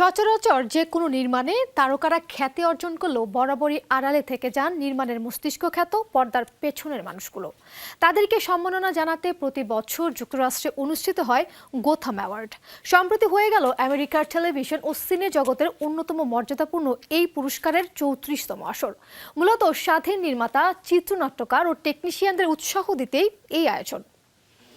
সচরাচর যে কোনো নির্মাণে তারকারা খ্যাতি অর্জন করলেও বরাবরই আড়ালে থেকে যান নির্মাণের মস্তিষ্ক খ্যাত পর্দার পেছনের মানুষগুলো। তাদেরকে সম্মাননা জানাতে প্রতি বছর যুক্তরাষ্ট্রে অনুষ্ঠিত হয় গোথাম অ্যাওয়ার্ড। সম্প্রতি হয়ে গেল আমেরিকার টেলিভিশন ও সিনে জগতের অন্যতম মর্যাদাপূর্ণ এই পুরস্কারের চৌত্রিশতম আসর। মূলত স্বাধীন নির্মাতা, চিত্রনাট্যকার ও টেকনিশিয়ানদের উৎসাহ দিতেই এই আয়োজন।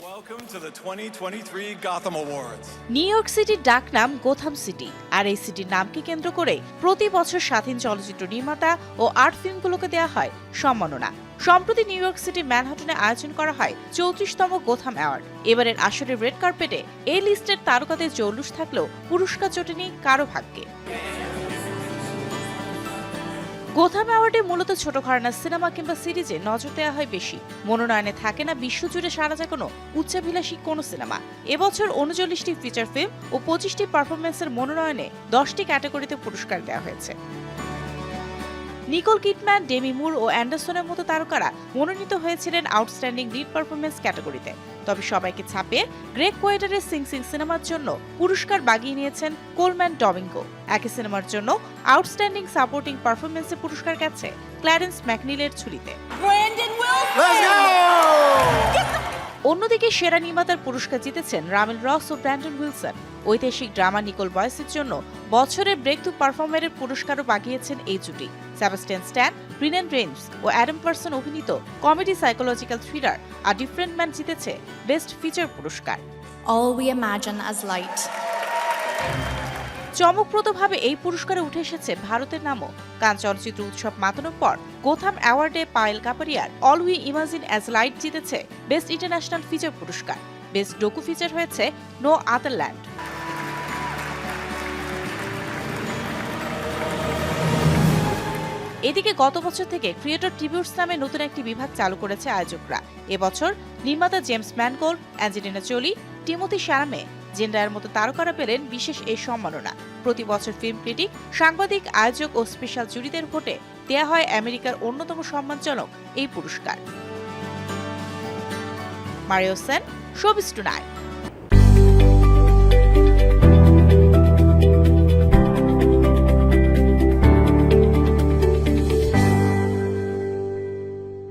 Welcome to the 2023 Gotham Awards. New York সিটির ডাকনাম গোথাম সিটি আর এই সিটির নামকে কেন্দ্র করে প্রতি বছর স্বাধীন চলচ্চিত্র নির্মাতা ও আর্ট ফিল্মগুলোকে দেওয়া হয় সম্মাননা। সম্প্রতি নিউ ইয়র্ক সিটি ম্যানহাটনে আয়োজন করা হয় চৌত্রিশতম গোথাম অ্যাওয়ার্ড এবারের আসরের রেড কার্পেটে এই লিস্টের তারকাদের জৌলুস থাকলেও পুরস্কার জোটেনি কারও ভাগ্যে। গোথাম অ্যাওয়ার্ডে মূলত ছোট ঘরানার সিনেমা কিংবা সিরিজে নজর দেওয়া হয় বেশি। মনোনয়নে থাকে না বিশ্বজুড়ে সারা জাগানো উচ্চাভিলাষী কোনো সিনেমা। এবছর উনচল্লিশটি ফিচার ফিল্ম ও পঁচিশটি পারফরমেন্সের মনোনয়নে দশটি ক্যাটাগরিতে পুরস্কার দেওয়া হয়েছে। নিকোল কিটম্যান ডেমি মুর ও অ্যান্ডারসনের মতো তারকারা মনোনীত হয়েছিলেন আউটস্ট্যান্ডিং লিড পারফরমেন্স ক্যাটাগরিতে। তবে সবাইকে ছাপিয়ে গ্রেক কোয়েটারের সিং সিং সিনেমার জন্য পুরস্কার বাগিয়ে নিয়েছেন কোলম্যান ডমিঙ্গো। একই সিনেমার জন্য আউটস্ট্যান্ডিং সাপোর্টিং পারফরমেন্সে পুরস্কার গেছে ক্ল্যারেন্স ম্যাকনিলের ছুরিতে অন্যদিকে সেরা নির্মাতার পুরস্কার জিতেছেন রামেল রক্স ও ব্র্যান্ডন উইলসন। ঐতিহাসিক ড্রামা নিকোল বয়সের জন্য বছরের ব্রেক টু পারফর্মারের পুরস্কারও বাগিয়েছেন এই জুটি। সেবাস্টিয়ান স্ট্যান রিনেন রেঞ্জ ও অ্যাডাম পার্সন অভিনীত কমেডি সাইকোলজিক্যাল থ্রিলার আর ডিফারেন্ট ম্যান জিতেছে বেস্ট ফিচার পুরস্কার। All we imagine as light. চমকপ্রদভাবে এই পুরস্কারে উঠে এসেছে ভারতের নামও। কান চলচ্চিত্র উৎসব মাতানোর পর গোথাম অ্যাওয়ার্ডে Payal কাপারিয়ার all we imagine as light জিতেছে বেস্ট ইন্টারন্যাশনাল ফিচার পুরস্কার। বেস্ট ডোকু ফিচার হয়েছে নো আদারল্যান্ড এদিকে গত বছর থেকে ক্রিয়েটর ট্রিবিউটস নামে নতুন একটি বিভাগ চালু করেছে আয়োজকরা। এবছর নির্মাতা James Mangold, Angelina Jolie Timothee Chalamet জেন্ডারের মতো তারকারা পেলেন বিশেষ এই সম্মাননা। প্রতি বছর ফিল্ম ক্রিটিক সাংবাদিক, আয়োজক ও স্পেশাল জুরিদের ভোটে দেয়া হয় আমেরিকার অন্যতম সম্মানজনক এই পুরস্কার। Mario Sen showbiz tonight